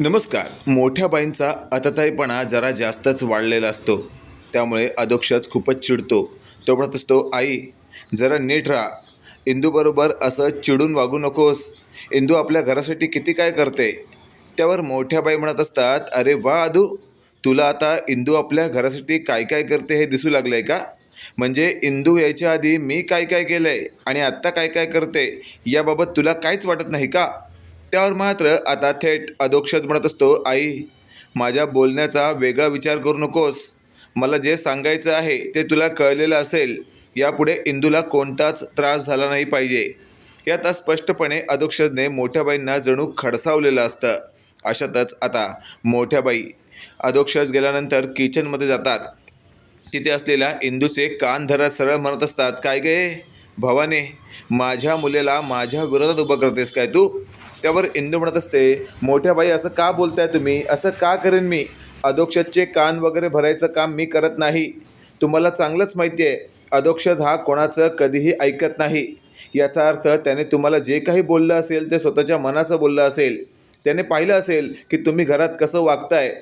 नमस्कार. मोठ्या बाईंचा अतताईपणा जरा जास्तच वाढलेला असतो. त्यामुळे अधोक्षच खूपच चिडतो. तो म्हणत असतो आई जरा नीट राहा. इंदूबरोबर असं चिडून वागू नकोस. इंदू आपल्या घरासाठी किती काय करते? त्यावर मोठ्या बाई म्हणत असतात अरे वा आदू. तुला आता इंदू आपल्या घरासाठी काय काय करते हे दिसू लागलं आहे का? म्हणजे इंदू यायच्या आधी मी काय काय केलं आहे आणि आत्ता काय काय करते? याबाबत तुला काहीच वाटत नाही का? त्यावर मात्र आता थेट अधोक्षज म्हणत असतो आई माझ्या बोलण्याचा वेगळा विचार करू नकोस. मला जे सांगायचं आहे ते तुला कळलेलं असेल. यापुढे इंदूला कोणताच त्रास झाला नाही पाहिजे. यात स्पष्टपणे अधोक्षजने मोठ्या बाईंना जणू खडसावलेलं असतं. अशातच आता मोठ्या बाई अधोक्षज गेल्यानंतर किचनमध्ये जातात. तिथे असलेल्या इंदूचे कान धरत सरळ म्हणत असतात काय गे? भवाने माझ्या मुलेला माझ्या विरोधात उभं करतेस काय तू? त्यावर इंदू म्हणत असते मोठ्या बाई असं का बोलताय तुम्ही? असं का करेन मी? अधोक्षतचे कान वगैरे भरायचं काम मी करत नाही. तुम्हाला चांगलंच माहिती आहे अधोक्षत हा कोणाचं कधीही ऐकत नाही. याचा अर्थ त्याने तुम्हाला जे काही बोललं असेल ते स्वतःच्या मनाचं बोललं असेल. त्याने पाहिलं असेल की तुम्ही घरात कसं वागताय.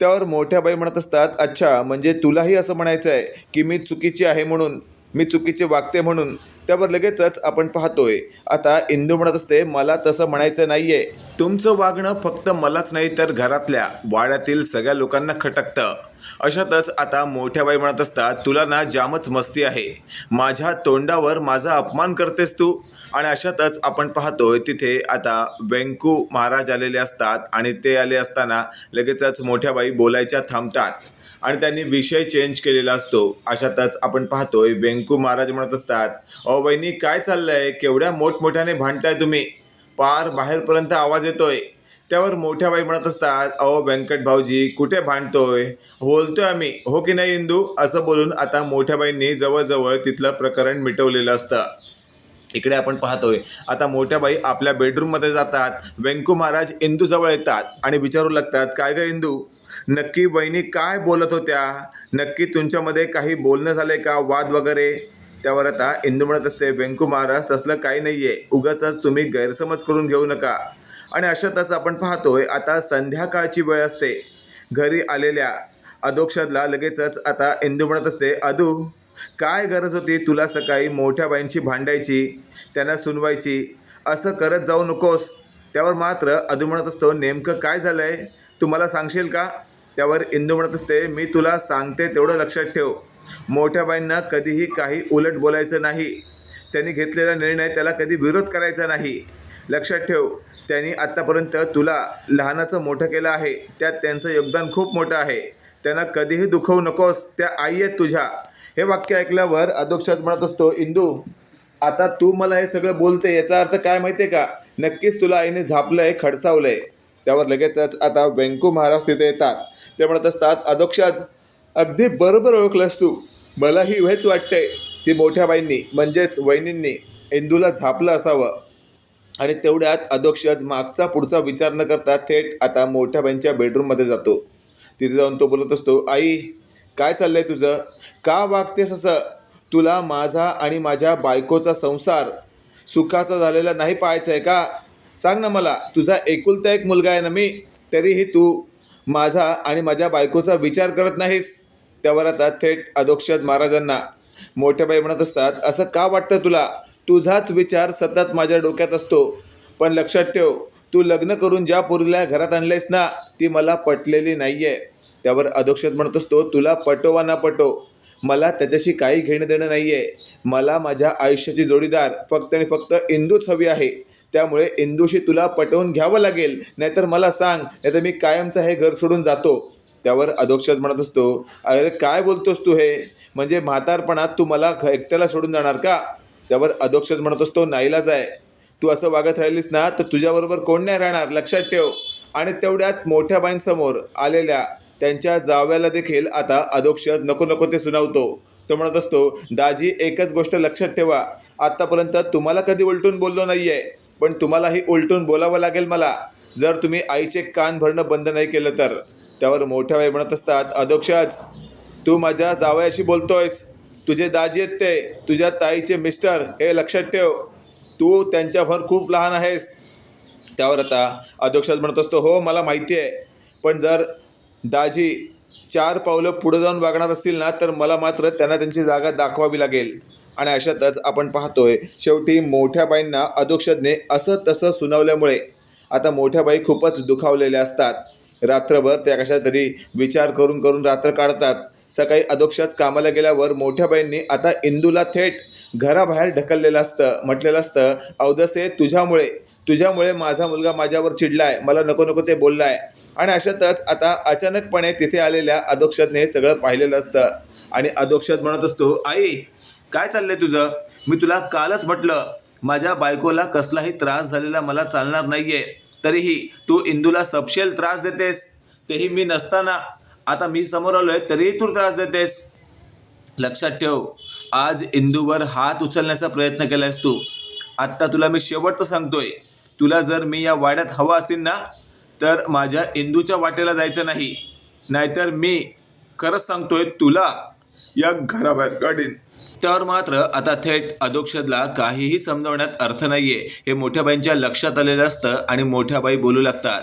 त्यावर मोठ्या बाई म्हणत असतात अच्छा म्हणजे तुलाही असं म्हणायचं आहे की मी चुकीची आहे म्हणून मी चुकीचे वागते म्हणून. त्यावर लगेचच आपण पाहतोय. आता इंदू म्हणत असते मला तसं म्हणायचं नाही आहे तुमचं वागणं फक्त मलाच नाही तर घरातल्या वाड्यातील सगळ्या लोकांना खटकतं. अशातच आता मोठ्या बाई म्हणत असतात तुला ना जामच मस्ती आहे. माझ्या तोंडावर माझा अपमान करतेस तू? आणि अशातच आपण पाहतोय तिथे आता व्यंकू महाराज आलेले असतात आणि ते आले असताना लगेचच मोठ्या बाई बोलायच्या थांबतात. आणि त्यांनी विषय चेंज केलेला असतो. अशातच आपण पाहतोय व्यंकू महाराज म्हणत असतात अहो बहिणी काय चाललंय? केवढ्या मोठमोठ्याने भांडताय तुम्ही? पार बाहेरपर्यंत आवाज येतोय. त्यावर मोठ्या बाई म्हणत असतात अहो व्यंकट भाऊजी कुठे भांडतोय? बोलतोय आम्ही. हो की नाही इंदू? असं बोलून आता मोठ्या बाईंनी जवळजवळ तिथलं प्रकरण मिटवलेलं असतं. इकडे आपण पाहतोय आता मोठ्या बाई आपल्या बेडरूममध्ये जातात. व्यंकू महाराज इंदूजवळ येतात आणि विचारू लागतात काय ग इंदू? नक्की बहिणी काय बोलत होत्या? नक्की तुमच्यामध्ये काही बोलणं झालंय का? वाद वगैरे? त्यावर आता इंदू म्हणत असते व्यंकू महाराज तसलं काही नाही आहे उगाच तुम्ही गैरसमज करून घेऊ नका. आणि अशातच आपण पाहतोय आता संध्याकाळची वेळ असते. घरी आलेल्या अधोक्षदला लगेचच आता इंदू म्हणत असते अदू काय गरज होती तुला सकाळी मोठ्या बाईंची भांडायची त्यांना सुनवायची? असं करत जाऊ नकोस. त्यावर मात्र अदू म्हणत असतो नेमकं काय झालं आहे तू मला सांगशील का? त्यावर इंदू म्हणत असते मी तुला सांगते तेवढं लक्षात ठेव. मोठ्या बाईंना कधीही काही उलट बोलायचं नाही. त्यांनी घेतलेला निर्णय त्याला कधी विरोध करायचा नाही. लक्षात ठेव त्यांनी आत्तापर्यंत तुला लहानाचं मोठं केलं आहे. त्यात त्यांचं योगदान खूप मोठं आहे. त्यांना कधीही दुखवू नकोस त्या आई आहेत तुझ्या. हे वाक्य ऐकल्यावर अधोक्षात म्हणत असतो इंदू आता तू मला हे सगळं बोलते याचा अर्थ काय माहिती आहे का? नक्कीच तुला आईने झापलंय खडसावलंय. त्यावर लगेचच आता व्यंकू महाराज तिथे येतात. ते म्हणत असतात अधोक्षाज अगदी बरोबर ओळखलंस तू. मलाही हेच वाटतंय की मोठ्या बाईंनी म्हणजेच वहिनींनी इंदूला झापलं असावं. आणि तेवढ्यात अदोक्षज मागचा पुढचा विचार न करता थेट आता मोठ्या बाईंच्या बेडरूममध्ये जातो. तिथे जाऊन तो बोलत असतो आई काय चाललंय तुझं? का वागतेस असं? तुला माझा आणि माझ्या बायकोचा संसार सुखाचा झालेला नाही पाहायचा आहे का? सांग ना मला तुझा एकुलता एक मुलगा आहे ना मी तरीही तू माझा आणि माझ्या बायकोचा विचार करत नाहीस. त्यावर आता थेट अधोक्षज महाराजांना मोठ्या बाई म्हणत असतात असं का वाटतं तुला? तुझाच विचार सतत माझ्या डोक्यात असतो. पण लक्षात ठेव तू लग्न करून ज्या पोरीला घरात आणलेस ना ती मला पटलेली नाही आहे त्यावर अधोक्षत म्हणत असतो तुला पटो वा ना पटो मला त्याच्याशी काही घेणं देणं नाही आहे मला माझ्या आयुष्याची जोडीदार फक्त आणि फक्त इंदूच हवी आहे. त्यामुळे इंदूशी तुला पटवून घ्यावं लागेल. नाहीतर मला सांग नाहीतर मी कायमचं हे घर सोडून जातो. त्यावर अधोक्षात म्हणत असतो अरे काय बोलतोस तू हे? म्हणजे म्हातारपणात तू मला घ- एकट्याला सोडून जाणार का? त्यावर अधोक्षात म्हणत असतो नाईलाच आहे तू असं वागत राहिलीस ना तर तुझ्याबरोबर कोण नाही राहणार? लक्षात ठेव. आणि तेवढ्यात मोठ्या बाईंसमोर आलेल्या त्यांच्या जाव्याला देखील आता अधोक्षज नको नको ते सुनावतो. तो म्हणत असतो दाजी एकच गोष्ट लक्षात ठेवा. आत्तापर्यंत तुम्हाला कधी उलटून बोललो नाही आहे पण तुम्हालाही उलटून बोलावं लागेल मला. जर तुम्ही आईचे कान भरणं बंद नाही केलं तर. त्यावर मोठ्या बाई म्हणत असतात अधोक्षज तू माझ्या जावयाशी बोलतोयस. तुझे दाजी आहेत ते. तुझ्या ताईचे मिस्टर. हे लक्षात ठेव. तू त्यांच्याभर खूप लहान आहेस. त्यावर आता अध्यक्षात म्हणत असतो हो मला माहिती आहे पण जर दाजी चार पावलं पुढं जाऊन वागणार असतील ना तर मला मात्र त्यांना त्यांची जागा दाखवावी लागेल. आणि अशातच आपण पाहतोय शेवटी मोठ्या बाईंना अधोक्षजने असं तसं सुनावल्यामुळे आता मोठ्या बाई खूपच दुखावलेल्या असतात. रात्रभर त्या कशा तरी विचार करून करून रात्र काढतात. सकाळी अधोक्षच कामाला गेल्यावर मोठ्या बाईंनी आता इंदूला थेट घराबाहेर ढकललेलं असतं. म्हटलेलं असतं अवदसे तुझ्यामुळे तुझ्यामुळे माझा मुलगा माझ्यावर चिडलाय. मला नको नको ते बोललाय. आणि अशातच आता अचानकपणे तिथे आलेल्या अधोक्षतने हे सगळं पाहिलेलं असतं. आणि अधोक्षत म्हणत असतो आई काय चाललंय तुझं? मी तुला कालच म्हटलं माझ्या बायकोला कसलाही त्रास झालेला मला चालणार नाहीये. तरीही तू इंदूला सपशेल त्रास देतेस. तेही मी नसताना. आता मी समोर आलोय तरीही तू त्रास देतेस. लक्षात ठेव आज इंदूवर हात उचलण्याचा प्रयत्न केलायस तू. आत्ता तुला मी शेवटचं सांगतोय. तुला जर मी या वाड्यात हवा असेल ना तर माझ्या इंदूच्या वाटेला जायचं नाही. नाहीतर मी खरंच सांगतोय तुला या घराबाहेर काढीन. त्यावर मात्र आता थेट अधोक्षदला काहीही समजवण्यात अर्थ नाहीये. हे मोठ्या बाईंच्या लक्षात आलेलं असतं आणि मोठ्या बाई बोलू लागतात.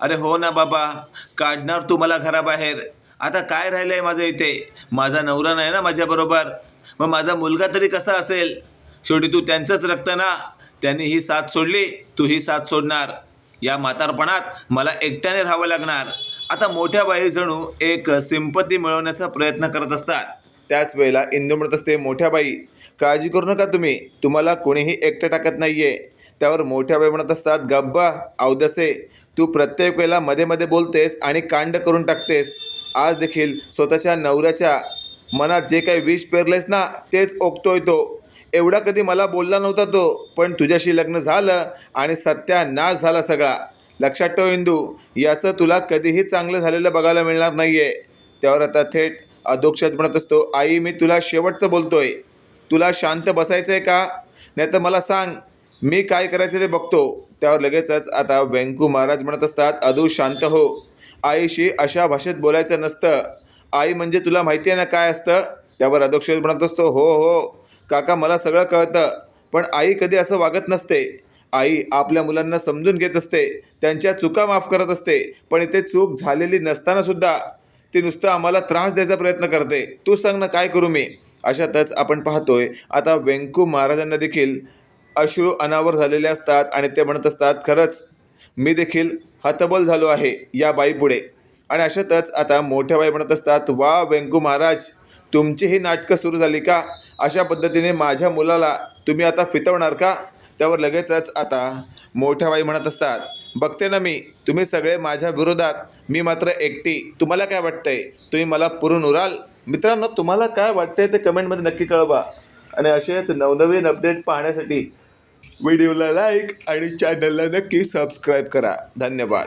अरे हो ना बाबा काढणार तू मला घराबाहेर. आता काय राहिलं आहे माझं इथे? माझा नवरा नाही ना माझ्याबरोबर मग माझा मुलगा तरी कसा असेल? शेवटी तू त्यांचंच रक्त ना. त्यांनी ही साथ सोडली तू ही साथ सोडणार. या म्हातारपणात मला एकट्याने राहावं लागणार. आता मोठ्या बाई जणू एक सिंपती मिळवण्याचा प्रयत्न करत असतात. त्याच वेळेला इंदू म्हणत असते मोठ्या बाई काळजी करू नका तुम्ही. तुम्हाला कोणीही एकटं टाकत नाही आहे त्यावर मोठ्या बाई म्हणत असतात गब्बा अवदसे तू प्रत्येक वेळेला मध्ये मध्ये बोलतेस आणि कांड करून टाकतेस. आज देखील स्वतःच्या नवऱ्याच्या मनात जे काही विष पेरलेस ना तेच ओकतोय तो. एवढा कधी मला बोलला नव्हता तो पण तुझ्याशी लग्न झालं आणि सत्यानाश झाला सगळा. लक्षात ठेव इंदू याचं तुला कधीही चांगलं झालेलं बघायला मिळणार नाही आहे त्यावर आता थेट अधोक्षत म्हणत असतो आई मी तुला शेवटचं बोलतोय. तुला शांत बसायचं आहे का? नाही तर मला सांग मी काय करायचं ते बघतो. त्यावर लगेचच आता व्यंकू महाराज म्हणत असतात अधू शांत हो. आईशी अशा भाषेत बोलायचं नसतं. आई म्हणजे तुला माहिती आहे ना काय असतं? त्यावर अधोक्षत म्हणत असतो हो हो. काका मला सगळं कळतं पण आई कधी असं वागत नसते. आई आपल्या मुलांना समजून घेत असते त्यांच्या चुका माफ करत असते पण इथे चूक झालेली नसताना सुद्धा ती नुसतं आम्हाला त्रास द्यायचा प्रयत्न करते. तू सांग ना काय करू मी? अशातच आपण पाहतोय आता व्यंकू महाराजांना देखील अश्रू अनावर झालेले असतात आणि ते म्हणत असतात खरंच मी देखील हतबल झालो आहे या बाईपुढे. आणि अशातच आता मोठ्या बाई म्हणत असतात वा व्यंकू महाराज तुमची ही नाटकं सुरू झाली का? अशा पद्धतीने माझ्या मुलाला तुम्ही आता फितवणार का? त्यावर लगेचच आता मोठ्या बाई म्हणत असतात बघते ना मी तुम्ही सगळे माझ्या विरोधात मी मात्र एकटी. तुम्हाला काय वाटतंय? तुम्ही मला पुरून उराल? मित्रांनो तुम्हाला काय वाटतंय ते कमेंटमध्ये नक्की कळवा. आणि असेच नवनवीन अपडेट पाहण्यासाठी व्हिडिओला लाईक आणि चॅनलला नक्की सबस्क्राईब करा. धन्यवाद.